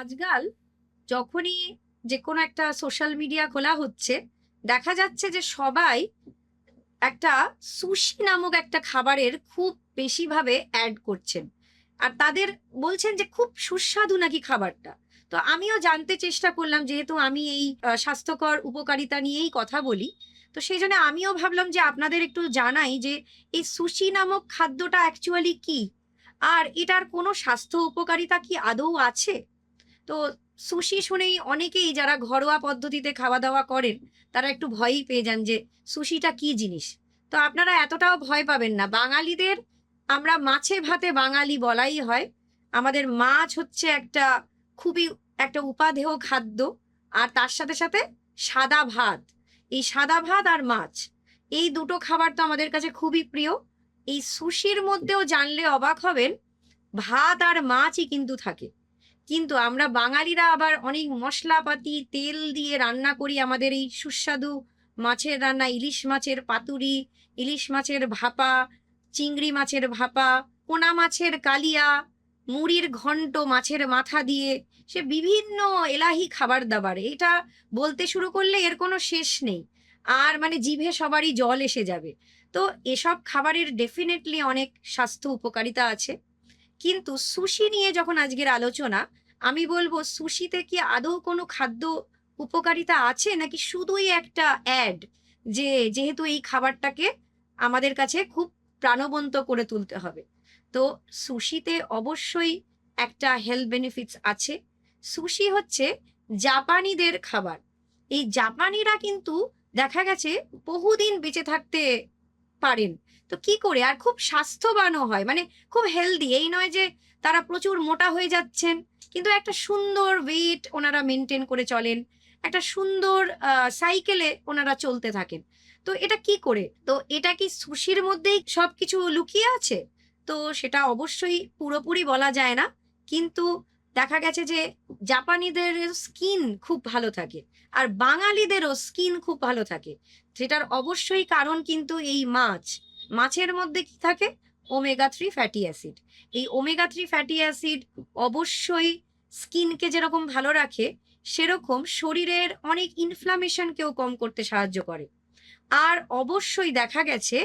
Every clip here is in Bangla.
আজকাল যখনই যে কোনো একটা সোশ্যাল মিডিয়া খোলা হচ্ছে, দেখা যাচ্ছে যে সবাই একটা সুশি নামক একটা খাবারের খুব বেশিভাবে অ্যাড করছেন। আর তাদের বলছেন যে খুব সুস্বাদু নাকি খাবারটা। তো আমিও জানতে চেষ্টা করলাম, যেহেতু আমি এই স্বাস্থ্যকর উপকারিতা নিয়েই কথা বলি, তো সেই জন্য আমিও ভাবলাম যে আপনাদের একটু জানাই যে এই সুশি নামক খাদ্যটা অ্যাকচুয়ালি কি? আর এটার কোনো স্বাস্থ্য উপকারিতা কি আদৌ আছে? তো সুশি শুনেই অনেকেই যারা ঘরোয়া পদ্ধতিতে খাওয়া দাওয়া করেন, তারা একটু ভয়ই পেয়ে যান যে সুশিটা কি জিনিস? তো আপনারা এতটাও ভয় পাবেন না। বাঙালিদের, আমরা মাছে ভাতে বাঙালি বলাই হয়। আমাদের মাছ হচ্ছে একটা খুবই, একটা উপাদেয় খাদ্য, আর তার সাথে সাথে সাদা ভাত। এই সাদা ভাত আর মাছ, এই দুটো খাবার তো আমাদের কাছে খুবই প্রিয়। এই সুশির মধ্যেও জানলে অবাক হবেন, ভাত আর মাছই কিন্তু থাকে। কিন্তু আমরা বাঙালিরা আবার অনেক মশলাপাতি, তেল দিয়ে রান্না করি আমাদের এই সুস্বাদু মাছের রান্না, ইলিশ মাছের পাতুরি, ইলিশ মাছের ভাপা, চিংড়ি মাছের ভাপা, পোনা মাছের কালিয়া, মুড়ির ঘন্ট মাছের মাথা দিয়ে সে বিভিন্ন এলাহি খাবার দাবার। এটা বলতে শুরু করলে এর কোনো শেষ নেই। আর মানে জিভে সবারই জল এসে যাবে। তো এসব খাবারের ডেফিনেটলি অনেক স্বাস্থ্য উপকারিতা আছে। কিন্তু সুশি নিয়ে যখন আজকের আলোচনা, আমি বলব সুশিতে কি আদৌ কোনো খাদ্য উপকারিতা আছে? নাকি শুধুই একটা অ্যাড যে যেহেতু এই খাবারটাকে আমাদের কাছে খুব প্রাণবন্ত করে তুলতে হবে। তো সুশিতে অবশ্যই একটা হেলথ বেনিফিটস আছে। সুশি হচ্ছে জাপানিদের খাবার। এই জাপানিরা কিন্তু দেখা গেছে বহুদিন বেঁচে থাকতে পারেন। তো কি করে? আর খুব স্বাস্থ্যবানও হয়। মানে খুব হেলদি এই নয় যে তারা প্রচুর মোটা হয়ে যাচ্ছেন, কিন্তু একটা সুন্দর ওয়েট ওনারা মেনটেন করে চলেন। একটা সুন্দর সাইকেলে ওনারা চলতে থাকেন। তো এটা কি করে? তো এটা কি সুশির মধ্যেই সবকিছু লুকিয়ে আছে? তো সেটা অবশ্যই পুরোপুরি বলা যায় না। কিন্তু দেখা গেছে যে জাপানিদের স্কিন খুব ভালো থাকে আর বাঙালিদেরও স্কিন খুব ভালো থাকে। সেটার অবশ্যই কারণ কিন্তু এই মাছ। মাছের মধ্যে কি থাকে? ওমেগা থ্রি ফ্যাটি অ্যাসিড এই ওমেগা থ্রি ফ্যাটি অ্যাসিড অবশ্যই স্কিনকে যেরকম ভালো রাখে, সেরকম শরীরের অনেক ইনফ্লামেশনকেও কম করতে সাহায্য করে। আর অবশ্যই দেখা গেছে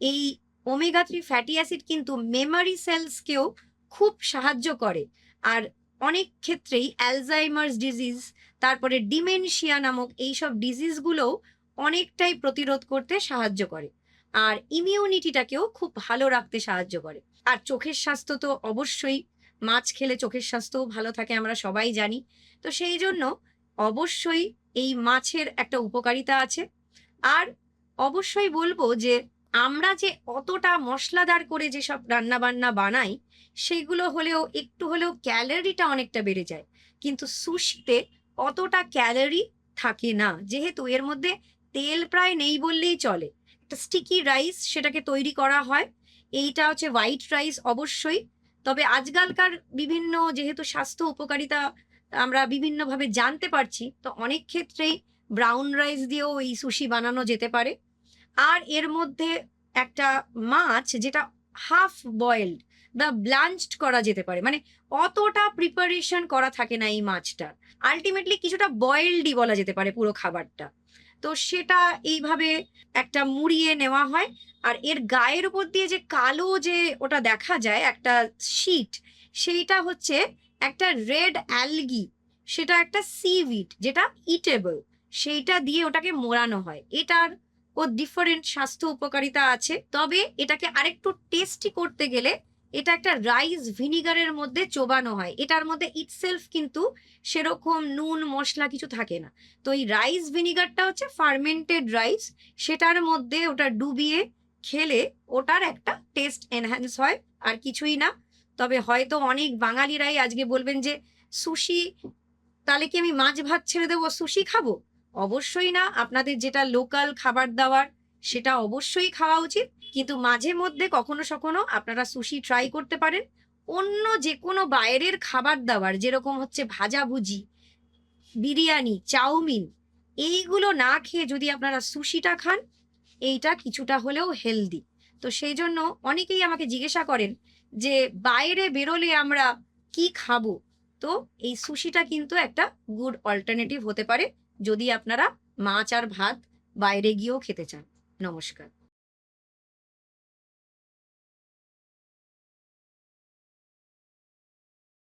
এই ওমেগা থ্রি ফ্যাটি অ্যাসিড কিন্তু মেমারি সেলসকেও খুব সাহায্য করে। আর অনেক ক্ষেত্রেই অ্যালজাইমার্স ডিজিজ তারপরে ডিমেনশিয়া নামক এইসব ডিজিজগুলোও অনেকটাই প্রতিরোধ করতে সাহায্য করে। আর ইমিউনিটিটাকেও খুব ভালো রাখতে সাহায্য করে। আর চোখের স্বাস্থ্য তো অবশ্যই, মাছ খেলে চোখের স্বাস্থ্যও ভালো থাকে, আমরা সবাই জানি। তো সেই জন্য অবশ্যই এই মাছের একটা উপকারিতা আছে। আর অবশ্যই বলব যে আমরা যে অতটা মশলাদার করে যেসব রান্না বান্না বানাই, সেগুলো হলেও, একটু হলেও ক্যালোরিটা অনেকটা বেড়ে যায়। কিন্তু সুশিতে অতটা ক্যালোরি থাকে না। যেহেতু এর মধ্যে তেল প্রায় নেই বললেই চলে। একটা স্টিকি রাইস সেটাকে তৈরি করা হয়। এইটা হচ্ছে হোয়াইট রাইস অবশ্যই। তবে আজকালকার বিভিন্ন যেহেতু স্বাস্থ্য উপকারিতা আমরা বিভিন্নভাবে জানতে পারছি, তো অনেক ক্ষেত্রেই ব্রাউন রাইস দিয়েও এই সুশি বানানো যেতে পারে। আর এর মধ্যে একটা মাছ যেটা হাফ বয়েলড বা ব্লাঞ্চড করা যেতে পারে। মানে অতটা প্রিপারেশন করা থাকে না এই মাছটার আলটিমেটলি কিছুটা বয়েলডই বলা যেতে পারে পুরো খাবারটা। তো সেটা এইভাবে একটা মুড়িয়ে নেওয়া হয়। আর এর গায়ের উপর দিয়ে যে কালো যে ওটা দেখা যায়, একটা শীট সেইটা হচ্ছে একটা রেড অ্যালগি সেটা একটা সিভিড যেটা ইটেবল সেইটা দিয়ে ওটাকে মোড়ানো হয়। এটার ও ডিফারেন্ট স্বাস্থ্য উপকারিতা আছে। তবে এটাকে আরেকটু টেস্টি করতে গেলে এটা একটা রাইস ভিনিগারের মধ্যে চোবানো হয়। এটার মধ্যে ইটসেলফ কিন্তু সেরকম নুন, মশলা কিছু থাকে না। তো এই রাইস ভিনিগারটা হচ্ছে ফার্মেন্টেড রাইস সেটার মধ্যে ওটা ডুবিয়ে খেলে ওটার একটা টেস্ট এনহ্যান্স হয়, আর কিছুই না। তবে হয়তো অনেক বাঙালিরাই আজকে বলবেন যে, সুশি, তাহলে কি আমি মাছ ভাত ছেড়ে দেবো? সুশি খাব? অবশ্যই না। আপনাদের যেটা লোকাল খাবার দাবার, সেটা অবশ্যই খাওয়া উচিত। কিন্তু মাঝে মধ্যে কখনো সখনো আপনারা সুশি ট্রাই করতে পারেন। অন্য যে কোনো বাইরের খাবার দাবার, যেরকম হচ্ছে ভাজাভুজি বিরিয়ানি, চাউমিন, এইগুলো না খেয়ে যদি আপনারা সুশিটা খান, এইটা কিছুটা হলেও হেলদি তো সেই জন্য অনেকেই আমাকে জিজ্ঞাসা করেন যে, বাইরে বেরোলে আমরা কি খাব? তো এই সুশিটা কিন্তু একটা গুড অল্টারনেটিভ হতে পারে। যদি আপনারা মাছ আর ভাত বাইরে গিয়েও খেতে চান। নমস্কার।